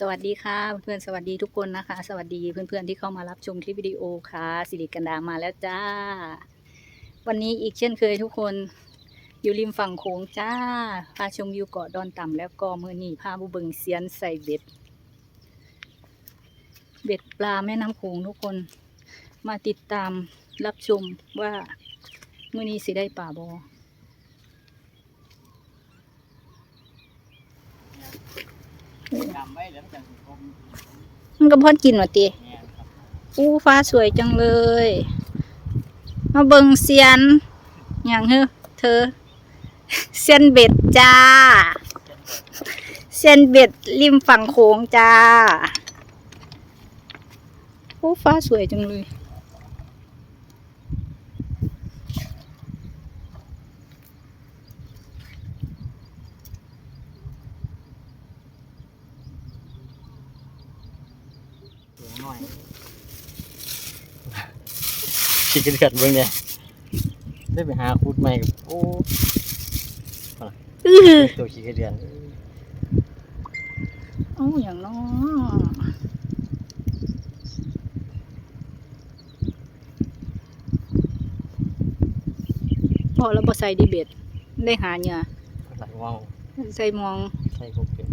สวัสดีค่ะเพื่อนๆสวัสดีทุกคนนะคะ สวัสดีเพื่อนๆที่เข้ามารับชมคลิปวิดีโอค่ะสิริกันดามาแล้วจ้า วันนี้อีกเช่นเคยทุกคนอยู่ริมฝั่งโขงจ้าพาชมวิวเกาะดอนต่ำแล้วก็มือนีพาบุบิงเซียนใส่เบ็ด เบ็ดปลาแม่น้ำโขงทุกคนมาติดตามรับชมว่ามือนี้สิได้ป่าบอ จำไว้แล้วจังสิผมมันก็พอดกินว่ะตีแม่นครับอู้ฟ้าสวยจังเลย มาเบิงเซียนอย่างเฮ้อเธอ เซียนเบ็ดจ้า เซียนเบ็ดริมฝั่งโขงจ้าอู้ฟ้าสวยจังเลย สูงหน่ อยขี้เกียจเบิ่งเนี่ยได้ไปหาคูดใหม่กับโอ้อื้อตัวขี้เกียจเอ้าอย่างน้อพอแล้วบ่ใส่ดีเบ็ดได้หาเหยื่อใส่ว่าวใส่มอง ใส่พวกเป็น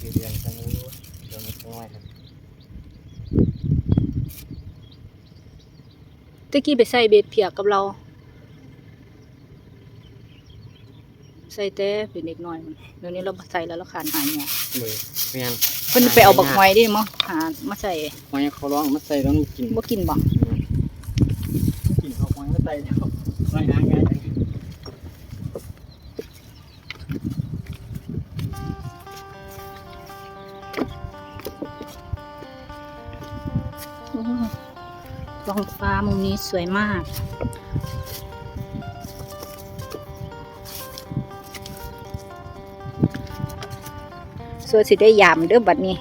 ขี้เกียจจังรู้เดี๋ยวมั นน้อยครับตะกี้ไปใส่เบ็ดเพียกกับเรา ใส่แต่เป็นเด็กน้อยมันเดี๋ยวนี้เราบ่ใส่แล้วเราขานหายเนี่ยมือแม่นเพิ่นไปเอาบักหอยดิมั้งหามาใส่หอยเขาร้องมาใส่แล้วมันกินบ่กินบ่กินเขาหอยมาใส่แล้วหอยหาง ไงจังโอ้ยท้องฟ้ามุมนี้สวยมากสวยสิได้ยามเด้อบัดนี้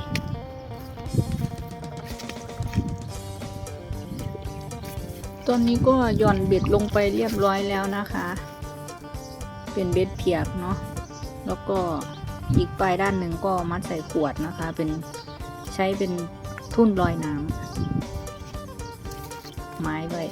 ตอนนี้ก็หย่อนเบ็ดลงไปเรียบร้อยแล้วนะคะ เป็นเบ็ดเพียกเนาะแล้วก็อีกปลายด้านหนึ่งก็มัดใส่ขวดนะคะ เป็นใช้เป็นทุ่นลอยน้ำ ไม้ไว้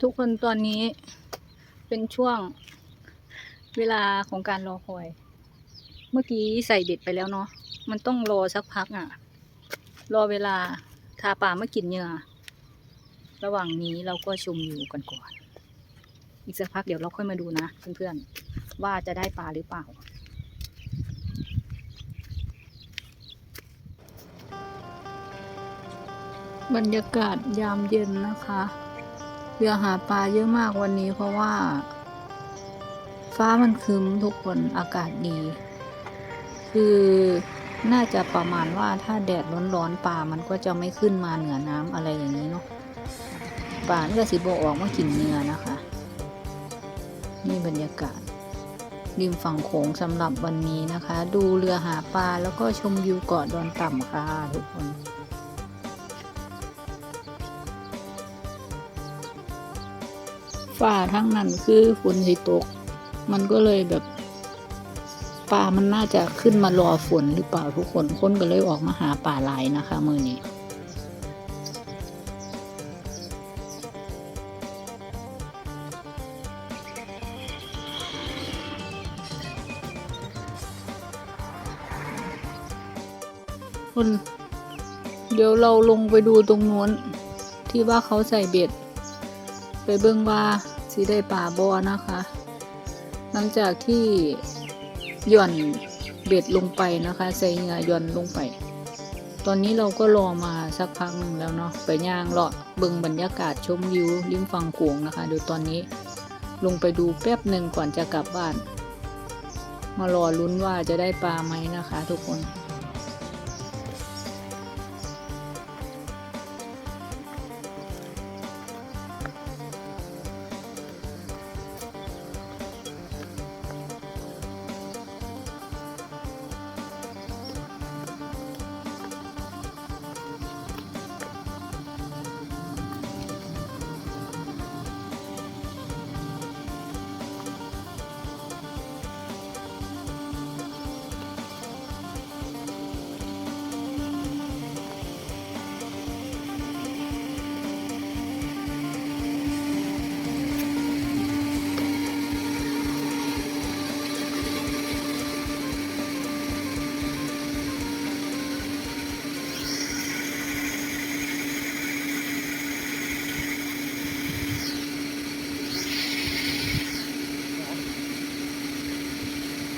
ทุกคนตอนนี้เป็นช่วงเวลาของการรอคอย เมื่อกี้ใส่เบ็ดไปแล้วเนาะ มันต้องรอสักพักอะ่ะ รอเวลาทาปลามากินเหยื่อ ระหว่างนี้เราก็ชมอยู่กันก่อน อีกสักพักเดี๋ยวเราค่อยมาดูนะเพื่อนๆ ว่าจะได้ปลาหรือเปล่าบรรยากาศยามเย็นนะคะ เรือหาปลาเยอะมากวันนี้เพราะว่า ฟ้ามันครึ้มทุกคนอากาศดี คือน่าจะประมาณว่าถ้าแดดร้อนๆปลามันก็จะไม่ขึ้นมาเหนือน้ำอะไรอย่างนี้เนาะปลานี่ก็สิบออกมากินเนื้อนะคะ นี่บรรยากาศ ริมฝั่งโขงสำหรับวันนี้นะคะ ดูเรือหาปลาแล้วก็ชมวิวเกาะดอนต่ำค่ะทุกคน ฝ่าทั้งนั้นคือฝนสิตก มันก็เลยแบบปลามันน่าจะขึ้นมารอฝนหรือเปล่าทุกคนคนก็เลยออกมาหาปลาหลายนะคะมือนี้คนเดี๋ยวเราลงไปดูตรงนู้นที่ว่าเขาใส่เบ็ด ไปเบิ่งว่าสีได้ป่าบอนะคะ หลังจากที่หย่อนเบ็ดลงไปนะคะ ใส่เหงื่อหย่อนลงไป ตอนนี้เราก็รอมาสักพักหนึ่งแล้วเนาะไปย่างเลาะเบิ่งบรรยากาศชมวิวริมฝั่งโขงนะคะเดี๋ยวตอนนี้ลงไปดูแป๊บหนึ่งก่อนจะกลับบ้าน มารอลุ้นว่าจะได้ปลาไหมนะคะ ทุกคน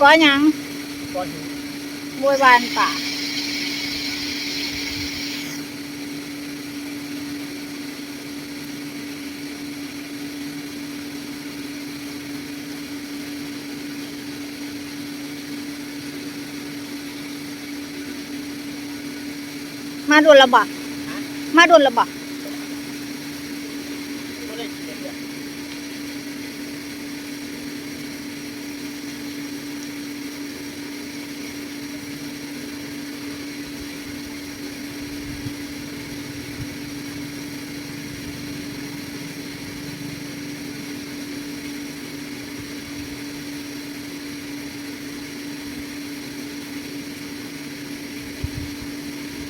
ก็ยังก้อนหินบวยบานป่ามาโดนระบะมาโดนระบะ ก็ได้เขียนเลย ฝ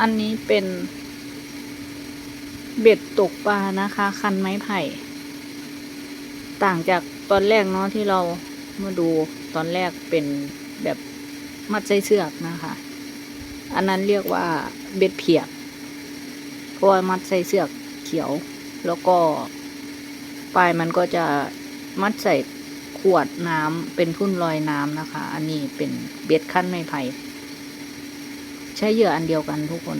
อันนี้เป็น เบ็ดตกปลานะคะ คันไม้ไผ่ ต่างจากตอนแรกเนาะที่เรามาดูตอนแรกเป็นแบบมัดใส่เชือกนะคะ อันนั้นเรียกว่าเบ็ดเพียกเพราะว่ามัดใส่เสือกเขียว แล้วก็ปลายมันก็จะมัดใส่ขวดน้ำเป็นทุ่นลอยน้ำนะคะ อันนี้เป็นเบ็ดขั้นไม้ไผ่ ใช้เหยื่ออันเดียวกันทุกคน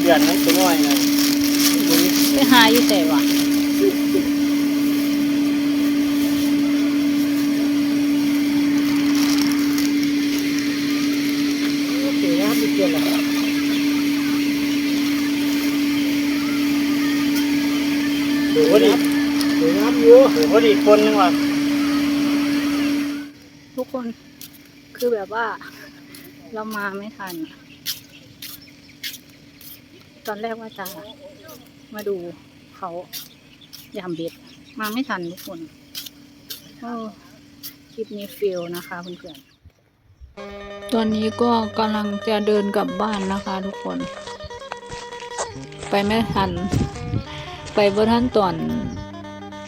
เดือนนั้นตัวน้อยนะตัวนี้ไปหาอยู่แต่วะโอเคนะมีเกียนแล้วดูพอดีดูน้ำอยู่ดู พอดีคนนึงว่ะทุกคนคือแบบว่า เรามาไม่ทัน ตอนแรกว่าจะมาดูเขายามเบ็ดมาไม่ทันทุกคนโอ้คลิปนี้ฟิลนะคะเพื่อนๆตอนนี้ก็กำลังจะเดินกลับบ้านนะคะทุกคน ไปไม่ทัน ไปเบอร์ท่านตอน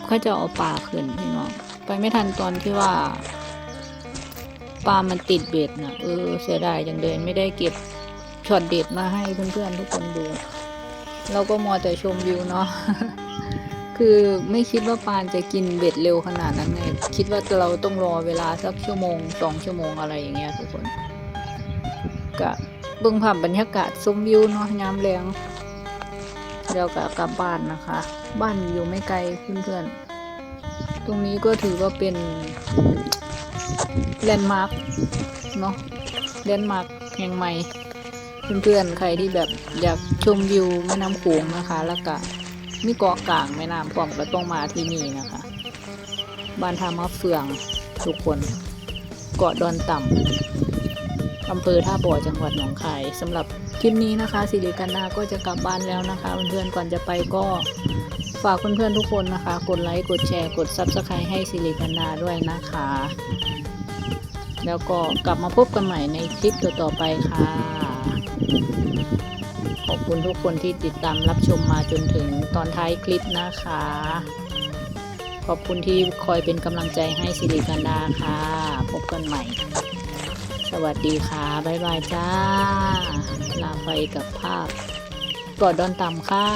เขาจะเอาปลาขึ้นพี่น้องไปไม่ทันตอนที่ว่าปลามันติดเบ็ดนะเออเสียดายจังเลยไม่ได้เก็บช็อตเด็ดมาให้เพื่อนๆทุกคนดู เราก็มัวแต่ชมวิวเนาะคือไม่คิดว่าปานจะกินเบ็ดเร็วขนาดนั้นไงคิดว่าเราต้องรอเวลาสักชั่วโมงสองชั่วโมงอะไรอย่างเงี้ยทุกคนกะเบิ่งภาพบรรยากาศชมวิวเนาะยามแรง แล้วก็กลับบ้านนะคะ บ้านอยู่ไม่ไกลเพื่อนๆ ตรงนี้ก็ถือว่าเป็นแลนด์มาร์คเนาะแลนด์มาร์คแห่งใหม่ เพื่อนๆ ใครที่แบบอยากชมวิวแม่น้ำโขงนะคะ แล้วก็มีเกาะกลางแม่น้ำพร้อมก็ต้องมาที่นี่นะคะ บ้านทามะเฟืองทุกคนเกาะดอนต่ำอำเภอท่าบ่อจังหวัดหนองคายสำหรับ คลิปนี้นะคะสิริกันดาก็จะกลับบ้านแล้วนะคะเพื่อนๆก่อนจะไปก็ฝากเพื่อนๆทุกคนนะคะ กดไลค์กดแชร์กด Subscribe ให้สิริกันดาด้วยนะคะ แล้วก็กลับมาพบกันใหม่ในคลิปต่อๆไปค่ะ ขอบคุณทุกคนที่ติดตามรับชมมาจนถึงตอนท้ายคลิปนะคะ ขอบคุณที่คอยเป็นกำลังใจให้สิริกันดาค่ะ พบกันใหม่ วัสดีค่ะบ๊ายบายจ้า ลาไปกับภาพกอดดอนตำค่ะ